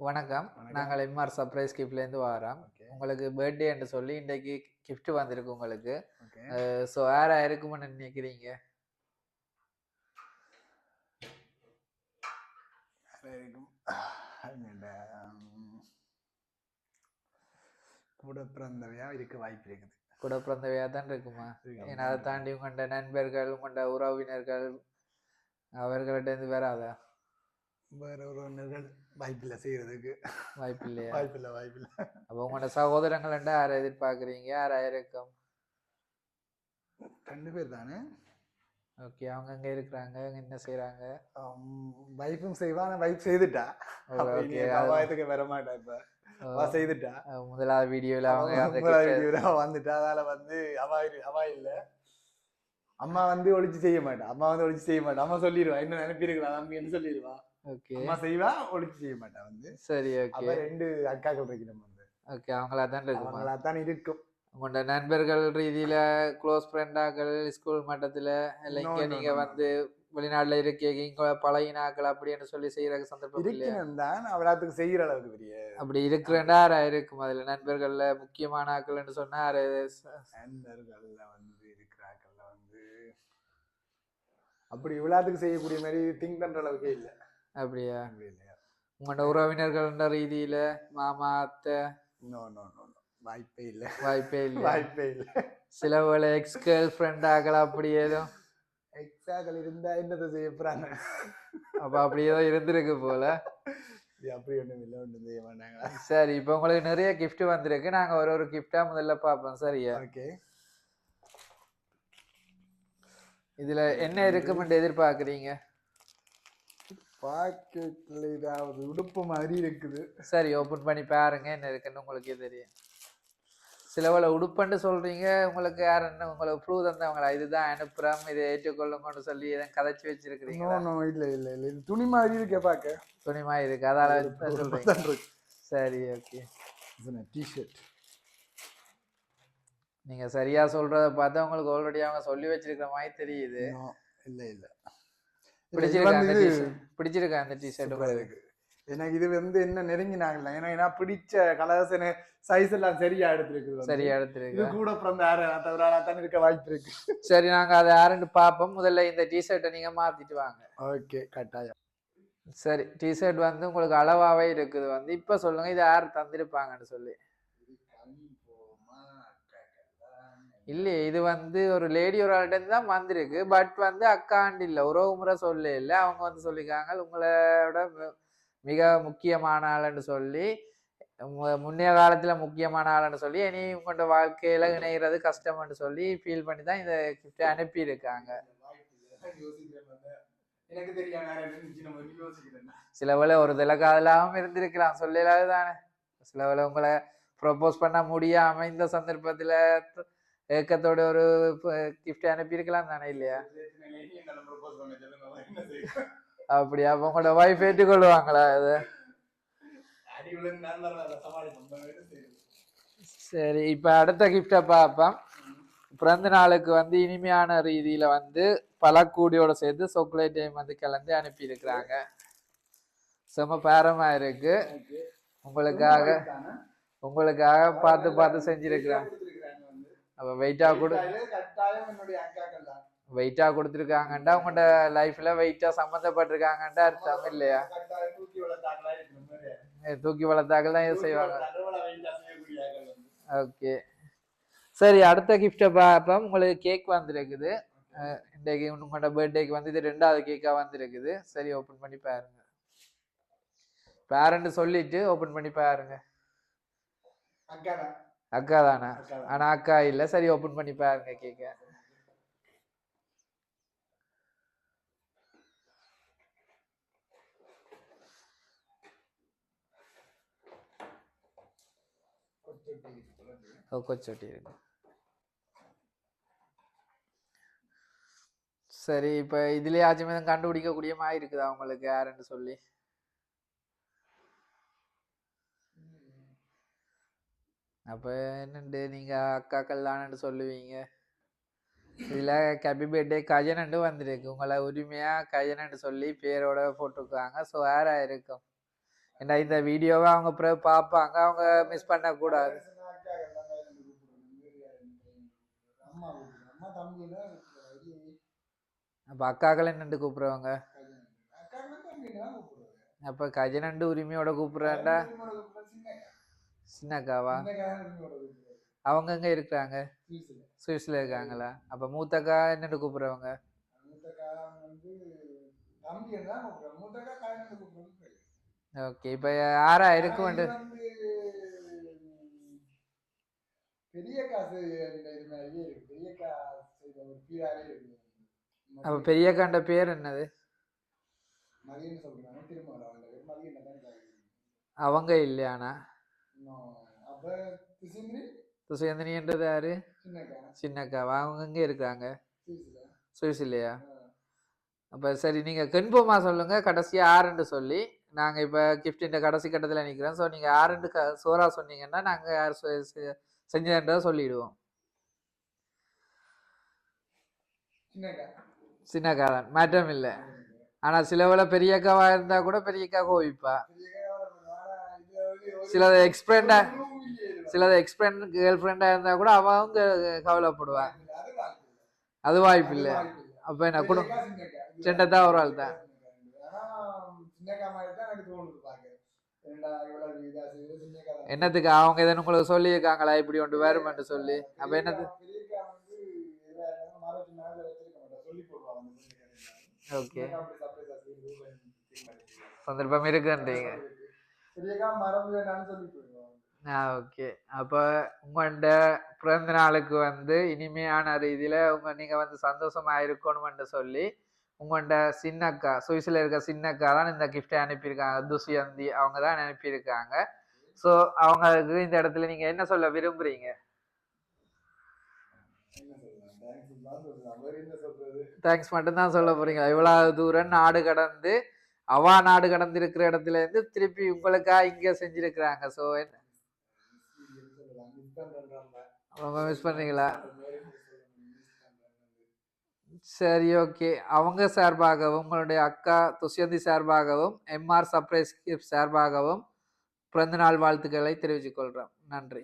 வணக்கம். நாங்கள் MR surprise கிஃப்ட்லேருந்து வரோம். உங்களுக்கு பர்த்டே என்று சொல்லி இன்றைக்கு gift வந்திருக்கு உங்களுக்கு. ஸோ யாரா இருக்கும்னு நினைக்கிறீங்க? கூட பிறந்தவையா இருக்க வாய்ப்பு இருக்குது. கூட பிறந்தவையா தான் இருக்குமா? இருக்கு. ஏன்னா அதை தாண்டி உங்கள்ட நண்பர்கள் உங்கள்ட உறவினர்கள் அவர்கள்ட்ட இருந்து வராதா? வேற ஒரு ஒன்றுகள் வாய்ப்பில்லை செய்யறதுக்கு. வாய்ப்பு இல்லையா வாய்ப்பில்லை வாய்ப்பில்லை. அப்போ உங்களோட சகோதரங்கள்ட்ட யாரை எதிர்பார்க்குறீங்க? யாரா இருக்கும் ரெண்டு பேர் தானே? ஓகே அவங்க எங்க இருக்கிறாங்க? என்ன செய்றாங்க? வைஃபும் செய்வான் வைஃப் செய்துட்டா. ஓ, அப்ப இனி okay, என் அது- அபாயத்துக்கு வர மாட்டா இப்ப. அவ செய்துட்டா. முதலாவது வீடியோவில் அவங்க முதலாவது வந்துட்டா. அதனால வந்து அவா அவா இல்ல அம்மா வந்து ஒளிச்சு செய்ய மாட்டா. அம்மா வந்து ஒளிச்சு செய்ய மாட்டா. அம்மா சொல்லிடுவா இன்னும் அனுப்பியிருக்கலாம் தம்பின்னு சொல்லிடுவா ஓகே. அம்மா செய்வா ஒளிச்சு செய்ய மாட்டா வந்து. சரி ஓகே. ரெண்டு அக்காக்கள் இருக்கணும் வந்து. ஓகே அவங்களா தான் இருக்குமா? அவங்களா தான் இருக்கும். உங்களோட நண்பர்கள் ரீதியில க்ளோஸ் ஃப்ரெண்டாக்கள் ஸ்கூல் மட்டத்துல இல்லை இங்க நீங்க. வந்து வெளிநாட்டுல இருக்கீங்க இங்க பழகினாக்கள் அப்படின்னு சொல்லி செய்யற சந்தர்ப்பம் இல்லையா? அவளாத்துக்கு செய்யற அளவுக்கு பெரிய அப்படி இருக்கிறேன்டா யாரா இருக்கும் அதுல? நண்பர்கள்ல முக்கியமான ஆக்கள்னு சொன்னா நண்பர்கள்ல வந்து இருக்கிறாக்கள்ல வந்து அப்படி விளையாட்டுக்கு செய்யக்கூடிய மாதிரி திங்க் பண்ற அளவுக்கே இல்ல. அப்படியா? உங்களோட உறவினர்கள்ன்ற ரீதியில? மாமா அத்தை? நோ நோ நோ வாய்ப்பே இல்ல. வாய்ப்பே இல்லை வாய்ப்பே இல்ல. சில வேளை எக்ஸ் கேர்ள் ஃப்ரெண்ட் ஆகலாம் அப்படி ஏதோ எக்ஸாக்கள் இருந்தா என்னத்தை செய்ய போறாங்க? அப்ப அப்படி ஏதோ இருந்திருக்கு போல. அப்படி ஒண்ணும் இல்ல ஒண்ணும் செய்ய மாட்டாங்களா? சரி இப்போ உங்களுக்கு நிறைய gift வந்திருக்கு. நாங்க ஒரு ஒரு கிஃப்டா முதல்ல பார்ப்போம். சரியா? ஓகே இதுல என்ன இருக்குமென்று எதிர்பார்க்குறீங்க? பாக்கெட்ல ஏதாவது உடுப்பு மாதிரி இருக்குது. சரி ஓப்பன் பண்ணி பாருங்க என்ன இருக்குன்னு உங்களுக்கே தெரியும். சிலவளை உடுப்புன்னு சொல்றீங்க உங்களுக்கு யார் என்ன உங்களுக்கு ப்ரூவ் தந்தவங்களா? இதுதான் அனுப்புறோம் இதை ஏற்றுக்கொள்ளுங்கன்னு சொல்லி எதுவும் கதைச்சு நோ இல்ல இல்ல இல்ல. இது துணி மாதிரி இருக்கே பாக்க. துணிமா இருக்கு அதால வச்சு சொல்றீங்க. சரி ஓகே டிஷர்ட் நீங்க சரியா சொல்றத பார்த்தா உங்களுக்கு ஆல்ரெடி அவங்க சொல்லி வச்சிருக்கிற மாதிரி தெரியுது. இல்ல இல்ல. பிடிச்சிருக்கா அந்த டிஷர்ட் இருக்கு. எனக்கு இது வந்து என்ன நெருங்கினாங்கல்ல. ஏன்னா ஏன்னா பிடிச்ச கலர்ஸ் சைஸ் எல்லாம் சரியா எடுத்திருக்குது வந்து. சரியா எடுத்துருக்கு கூட பிறந்த யாரு தவிர தான் இருக்க வாய்ப்பு இருக்கு. சரி நாங்க அதை யாருன்னு பார்ப்போம். முதல்ல இந்த டிஷர்ட்டை நீங்க மாத்திட்டு வாங்க. ஓகே கட்டாயம். சரி டிஷர்ட் வந்து உங்களுக்கு அளவாவே இருக்குது வந்து. இப்ப சொல்லுங்க இது யார் தந்திருப்பாங்கன்னு சொல்லி. இல்லையே இது வந்து ஒரு லேடி ஒரு ஆள்கிட்ட தான் வந்திருக்கு. பட் வந்து அக்காண்டு இல்லை. உறவு முறை சொல்ல இல்லை. அவங்க வந்து சொல்லிக்காங்க உங்களோட மிக முக்கியமான ஆளுன்னு சொல்லி முன்னைய காலத்துல முக்கியமான ஆளுன்னு சொல்லி இனி உங்களோட வாழ்க்கையில இணைகிறது கஷ்டம்னு சொல்லி ஃபீல் பண்ணி தான் இந்த கிஃப்ட் அனுப்பி இருக்காங்க எனக்கு தெரியாம வேற என்ன இருந்துச்சு நம்ம யோசிக்கிறேன் சில வேளை ஒரு தலை காதலாகவும் இருந்திருக்கலாம். சொல்லலாது தானே. சில வேளை உங்களை ப்ரொபோஸ் பண்ண முடியாம இந்த சந்தர்ப்பத்துல ஏக்கத்தோட ஒரு கிஃப்ட் அனுப்பியிருக்கலாம் தானே இல்லையா? அப்படியா அப்ப உங்களோட ஒய்ஃப் ஏற்றுக்கொள்வாங்களா அது சரி இப்ப அடுத்த கிஃப்டை பார்ப்போம். பிறந்த நாளுக்கு வந்து இனிமையான ரீதியில வந்து பழக்கூடியோட சேர்த்து சாக்லேட்டையும் வந்து கலந்து அனுப்பி இருக்கிறாங்க செம பேரமா இருக்கு. உங்களுக்காக உங்களுக்காக பார்த்து பார்த்து செஞ்சிருக்கிறாங்க அப்ப வெயிட்டா கொடு. கட்டாயம் என்னுடைய அக்காக்கள் தான் வெயிட்டா கொடுத்துருக்காங்கண்டா உங்களோட லைஃப்ல வெயிட்டா சம்மந்தப்பட்டிருக்காங்கண்டா அர்த்தம் இல்லையா? தூக்கி வளர்த்தாக்கள் தான் இது செய்வாங்க. ஓகே சரி அடுத்த கிஃப்டை பார்ப்போம். உங்களுக்கு கேக் வந்திருக்குது. இன்றைக்கு உங்களோட பர்த்டேக்கு வந்து இது ரெண்டாவது கேக்காக வந்திருக்குது. சரி ஓப்பன் பண்ணி பாருங்க. பேரண்ட் சொல்லிட்டு ஓப்பன் பண்ணி பாருங்க. அக்கா. அக்கா தானா அக்கா தான். ஆனா அக்கா இல்ல. சரி ஓப்பன் பண்ணி பாருங்க கேக்க. கொச்சொட்டி இருக்கு. சரி இப்ப இதுலயாச்சும் எதுவும் கண்டுபிடிக்கக்கூடிய மாதிரி இருக்குதா உங்களுக்கு? யாருன்னு சொல்லி. அப்ப என்னண்டு நீங்க அக்காக்கள் தானு சொல்லுவீங்க? இதுல கபி பர்த்டே கஜனண்டு வந்திருக்கு. உங்களை உரிமையா கஜனண்டு சொல்லி பேரோட போட்டிருக்காங்க. ஸோ யாரா இருக்கும் ஏன்னா இந்த வீடியோவை அவங்க பிறகு பார்ப்பாங்க அவங்க மிஸ் பண்ணக்கூடாது. அப்போ அக்காக்கள் தான் கூப்பிடுவேன் அப்போ கஜனண்டு உரிமையோட கூப்பிடுறாண்டா சின்னக்காவா? அவங்க எங்க இருக்கிறாங்க? சுவிஸ்ல. இருக்காங்களா? அப்போ மூத்தக்கா என்னண்டு கூப்பிடுறவங்க? ஓகே இப்போ யாரா இருக்க வேண்டும் பெரிய காசு பெரிய காசு பேர் என்னது? அவங்க இல்லையானா திசிந்திரி சுயந்தினின்றது யாரு சின்னக்கா சின்னக்காவா அவங்க எங்க இருக்காங்க சீஸ்ல சுவிஸ் இல்லையா அப்போ சரி நீங்கள் கன்ஃபார்மா சொல்லுங்க கடைசியாக ஆறுன்னு சொல்லி நாங்கள் இப்போ கிஃப்டின் கடைசி கட்டத்தில் நிற்கிறோம் ஸோ நீங்கள் ஆறுன்னு க சோறா சொன்னீங்கன்னா நாங்கள் யார் செஞ்சதுன்றதை சொல்லிடுவோம் சின்னக்கா தான் மாற்றம் இல்லை ஆனால் சிலவுல பெரியக்காவா இருந்தால் கூட பெரியக்கா கோவிப்பா சிலது எக்ஸ்பிரண்டா சிலது எக்ஸ்பிரண்ட் கேர்ள் ஃப்ரெண்டாக இருந்தால் கூட அவன் வந்து கவலைப்படுவான் அது வாய்ப்பு இல்லை அப்போ என்ன குடும்பம் செண்டை தான் ஒரு ஆள் தான் என்னத்துக்கு அவங்க எதனா உங்களுக்கு சொல்லியிருக்காங்களா? இப்படி ஒன்று வருமென்று சொல்லி. அப்போ என்னது? ஓகே. சந்தர்ப்பம் இருக்குன்றீங்க. பெரியக்கா மறந்து வேண்டாம்னு சொல்லி போடுவாங்க ஆ ஓகே. அப்போ உங்கள்ட பிறந்த நாளுக்கு வந்து இனிமையான ரீதியில் உங்க நீங்கள் வந்து சந்தோஷமா இருக்கணும்னு சொல்லி உங்கள்ட சின்னக்கா சுவிஸில் இருக்க சின்னக்கா தான் இந்த கிஃப்டை அனுப்பியிருக்காங்க. துஷ்யந்தி அவங்க தான் அனுப்பியிருக்காங்க. ஸோ அவங்களுக்கு இந்த இடத்துல நீங்கள் என்ன சொல்ல சொல்லலாம் தேங்க்ஸ் மட்டும்தான் சொல்ல போறீங்களா? இவ்வளோ தூரம் நாடு கடந்து அவா நாடு கடந்திருக்கிற இடத்துல இருந்து திருப்பி உங்களுக்கா இங்கே செஞ்சிருக்கிறாங்க. ஸோ என்ன? ரொம்ப மிஸ் பண்றீங்களா சரி ஓகே அவங்க சார்பாகவும் உங்களுடைய அக்கா துஷ்யந்தி சார்பாகவும் எம்ஆர் சர்ப்ரைஸ் சார்பாகவும் பிறந்தநாள் வாழ்த்துக்களை தெரிவித்துக் கொள்கிறோம் நன்றி.